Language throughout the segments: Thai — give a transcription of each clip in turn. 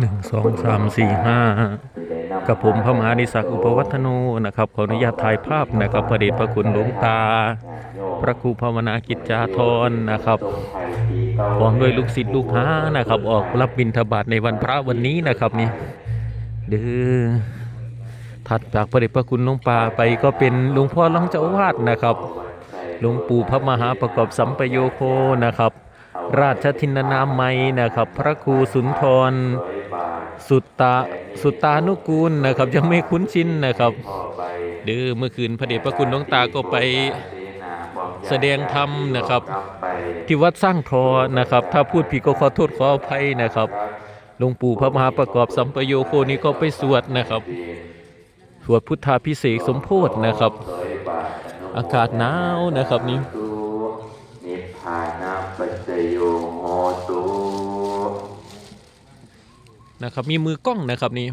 หนึ่งสองสามสี่ห้ากับผมพระมหานิสักอุปวัฒโนนะครับขออนุญาตถ่ายภาพนะครับประเดชพระคุณหลวงตา พระครูภาวนากิจจาธรนะครับพร้อมด้วยลูกศิษย์ลูกหานะครับ ออกรับบิณฑบาตในวันพระวันนี้นะครับนี่เดือถัดจากประเดชพระคุณหลวงปาไปก็เป็นหลวงพ่อรองเจ้าวาดนะครับหลวงปู่พระมหาประกอบสัมปโยโคนะครับ ราชทินนามไมยนะครับ พระครูสุนทร สุตตาสุตตานุกูลนะครับ ยังไม่คุ้นชินนะครับเดือเมื่อคืนพระเดชพระคุณหลวงตาก็ไปแสดงธรรมนะครับ ที่วัดสร้างทอนะครับ ถ้าพูดผิดก็ขอโทษขออภัยนะครับหลวงปู่พระมหาประกอบสัมปโยโคนี้ก็ไปสวดนะครับ สวดพุทธาพิเศษสมโพธนะครับ อากาศหนาวนะครับนี่นิพพานาปัจโย นะครับ มีมือกล้องนะครับนี่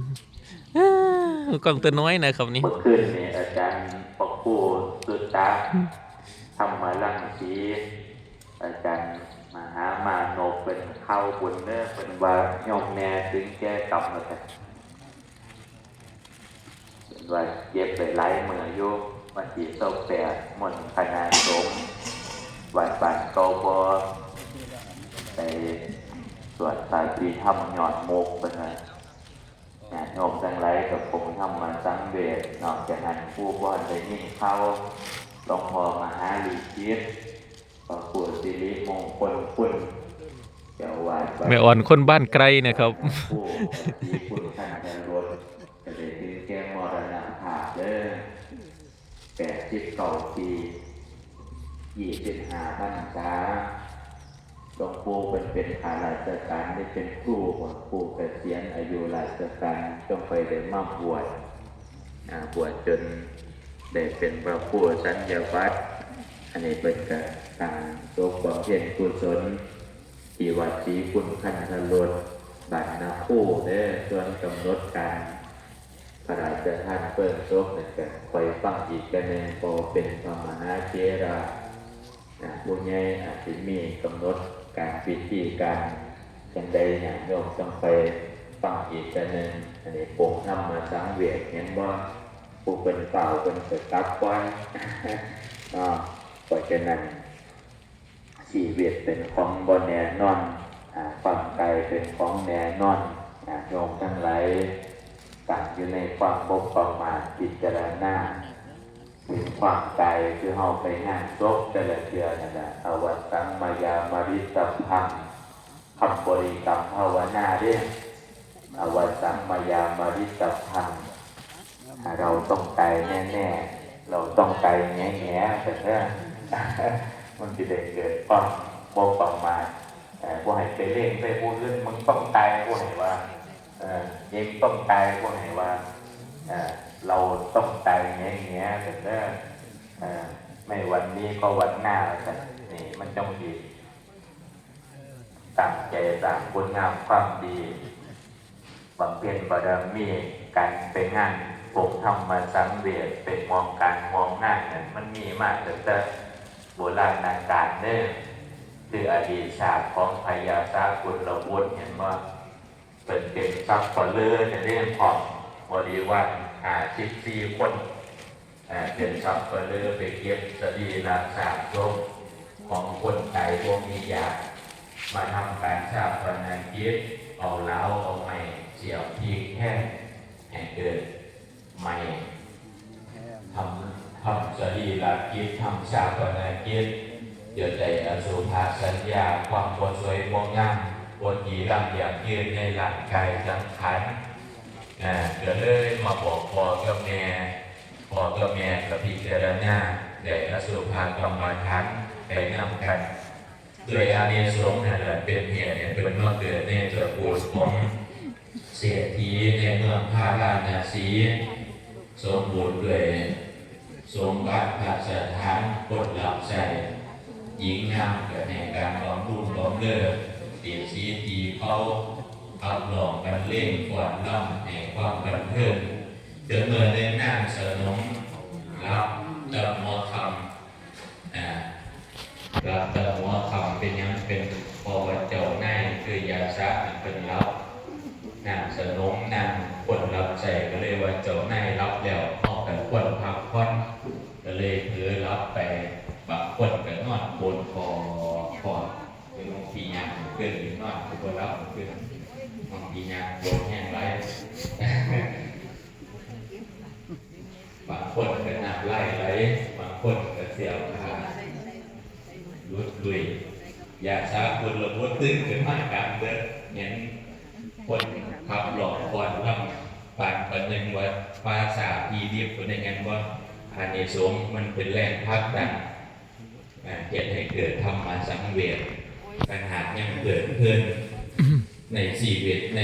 อ้ามือกล้องตัวน้อยนะครับนี่เมื่อคืนนี้อาจารย์ปกปูสุตตะธรรมลังสีอาจารย์มหามาโนเป็นเข้าบุญเนื้อเป็นว่ายอมแน่ถึงแก้กรรมมาแต่เป็นว่าเย็บไปไล่มือโยกวันที่เศร้าแปดมนต์คณะสงฆ์วัดบ้านเกาบอไป สวดสายปีธรรมยอดโมกเป็นไงญาติโยมทั้งหลายกับผมทำมาสังเวชนอกจากนั้นผู้บอนได้ยิ่งเข้าหลวงพ่อมหาลีคิดประกวดสิริมงคลคุณเจ้าวาดวัดไม่อ่อนคนบ้านไกลนะครับผู้ที่คุณท่านจะรถจะได้ถึงแก่มรณภาพเด้อแปดสิบเก้าปียี่สิบห้าพรรษา หลวงปู่เป็นเป็นข้าราชการได้เป็นครูของครูเกษียณอายุราชการจงไปได้มาบวชบวชจนได้เป็นพระผู้สัญญาวัตรอันนี้เป็นการต่างตัวความเพียรกุศลที่วัดศรีคุณขันธรดบัตรนาคู่เด้อส่วนกำหนดการพระราชทานเปิดโชคนั่นก็คอยฟังอีกกันหนึ่งพอเป็นพระมหาเจรานะผู้ใหญ่อาจจะมีกำหนด การพิธีการจังใดเนี่ยโยมต้องไปฟังอีกกันหนึ่งอันนี้ปงทำมาสังเวียนเห็นว่าผู้เป็นเปล่าเป็นเกิดกลับก่อนอ่าเราะนั้นชีวิตเป็นของบนแน่นอนอ่าความไกเป็นของแน่นอนโยมทั้งหลายต่างอยู่ในความบกประมาทพิจารณา ถึงความไกลคือเฮาไปงานศพแต่ละเทือนั่นแหละอวัตังมายามาริสัพพังคำบริกรรมภาวนาเรื่องอวัตังมายามาริสัพพังเราต้องไกลแน่ๆ เราต้องไกลแง่ๆแต่ถ้ามันจะได้เกิดความบกประมาผู้ให้ไปเล่นไปพูดเรื่องมึงต้องตายผู้ให้ว่าเออเยังต้องตายผู้ให้ว่า เราต้องตายแง่แง่แต่เด้อเอ่อไม่วันนี้ก็วันหน้าแต่นี่มันต้องดีตั้งใจสร้างคุณงามความดีบำเพ็ญบารมีการไปงานผมทำมาสังเวชเป็นมองการมองหน้าเนี่ยมันมีมากแต่แต่โบราณนาการเน่คืออดีตชาติของพญาซากุลวุฒิเห็นว่าเป็นเป็นซับฟอลเลอร์ในเรื่องของ บริวารหาสิบสี่คนเป็นซับฟอลเลอร์ไปเก็บสรีระสามโยมของคนไทยพวกนี้อยากมาทำการชาปนกิจเอาเล้าเอาไม้เสียบพีกแห้งให้เกิดไม้ทำทำสรีระกิจทำชาปนกิจเดี๋ยวใจอสุภาสัญญาความบนสวยบงงามบนดีลำอย่างยืนในหลังกายสังขาร อ่าเดี๋ยวเลยมาบอกพอกับแม่พอกับแม่กับพิจารณาเดี๋ยวอสุภากรรมฐานไปนำกันโดยอาเนสงส์นั่นแหละเป็นเหตุเนี่ยเป็นมาเกิดในตระกูลของเศรษฐีในเมืองพาราณสีสมบูรณ์ด้วยสมบัติพัสถานกดหลับใจหญิงงามเกิดแห่งการร้องรุ่งร้องเลิศตีสีตีเขา ขับหลอกกันเล่งกวาดล่ำแห่งความบันเทิงเดินเมื่อเดินหน้าสนมรับเติมอคำอ่ารับเติมมอคำเป็นยังเป็นพอวัดเจ้าง่าคือยาซะเป็นรับนางสนมนางคนรับใจก็เลยว่าเจ้านารับแล้วออกกันคนพักผ่อนก็เลยเผลอรับไปบางคนก็นอนบนคอคอเป็นองปียางเกินห รือนอนบนรับเกินองปียางบนแห้งไรบางคนก็นับไล่ไหลบางคนก็เสียวขาลุดลุยอยากช้าคนละมุดตึ้งขึ้นมากลางเดินเห็นคนขับหลอกก่อนลำปานปันหนึ่งว่าภาษาพีเรียบคนในงานว่าอานิสงส์มันเป็นแรงพักดันเหตุให้เกิดธรรมะสังเวชปัญหายังเกิดขึ้น ในชีวิตใน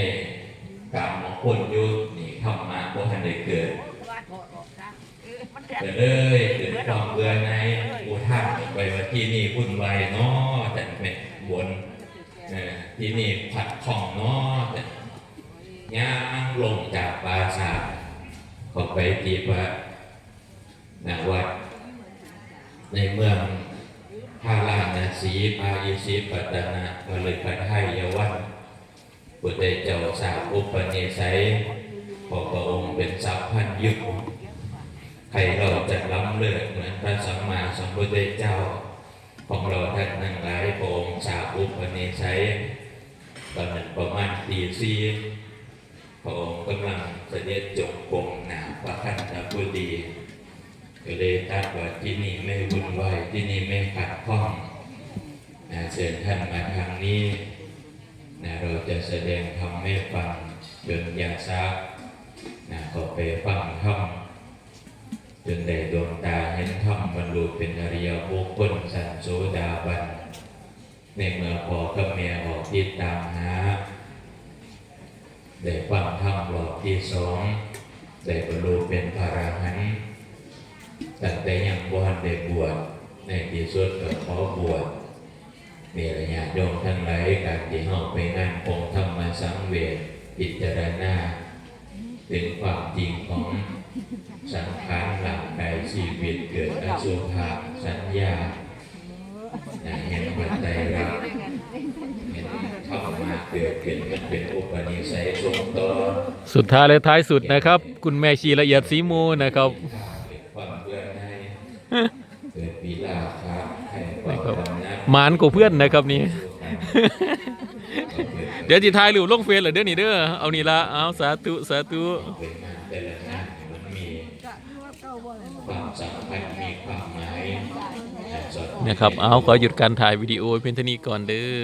กรรมของคนยุนี่ธรรมะก็ทันได้เกิดเกิดเลยเกิดความเบื่อในอุท่านไปว่าที่นี่วุ่นวายเนาะแต่เป็นบนอ่อที่นี่ผัดของเนาะแต่ย่างลงจากปราสาทเข้าไปที่พระนาวัดในเมืองพาราณสีปายิสีปัตนะมะเลยพัทไทยว พุทธเจ้าสาวอุปนิสัยของพระองค์เป็นสัพพันยุคใครเราจะล้ำเลิศเหมือนพระสัมมาสัมพุทธเจ้า ของเราท่านทั้งหลายพระองค์สาอุปนิสัยตอนนั้นประมาณตีสี่พระองค์กำลังเสด็จจงกรมหนาพระคันธพุดีก็เลยตัดว่าที่นี่ไม่วุ่นวายที่นี่ไม่ขัดข้องนเชิญท่านมาทางนี้ แสดงธรรมให้ฟังจนยาซักนะก็ไปฟังธรรมจนได้ดวงตาเห็นธรรมบรรลุเป็นอริยบุคคลสันโสดาบัน ในเมื่อพอกับเมียออกติดตามหาได้ฟังธรรมรอบที่สองได้บรรลุเป็นพระอรหันต์ตั้งแต่ยังบวชได้บวชในที่สุดก็ขอบวชมีระยะโยมทั้งหลายการที่เฮาไปนั่งอง สังเวชพิจารณาเป็นความจริงของสังขารหลังใดชีวิตเกิดอสุภะสัญญานะเห็นปัจจัยรักเห็นเข้ามาเกิดขึ้นมันเป็นอุปนิสัยทรงต่อสุดท้ายและท้ายสุดนะครับ คุณแม่ชีละเอียดสีมูนะครับเป็นความเบื่อในเกิดปีลาครับให้ความกำนัดหมานกว่าเพื่อนนะครับนี่ เดี๋ยวจีทายหรือลงเฟซเหรอเดี๋ยวนี้เด้อเอานี่ละเอาสาธุสาธุเป็นงานแต่ละงานมันมีความสำคัญมีความหมายสอดนะครับเอาขอหยุดการถ่ายวิดีโอเพียงเท่านี้ก่อนเด้อ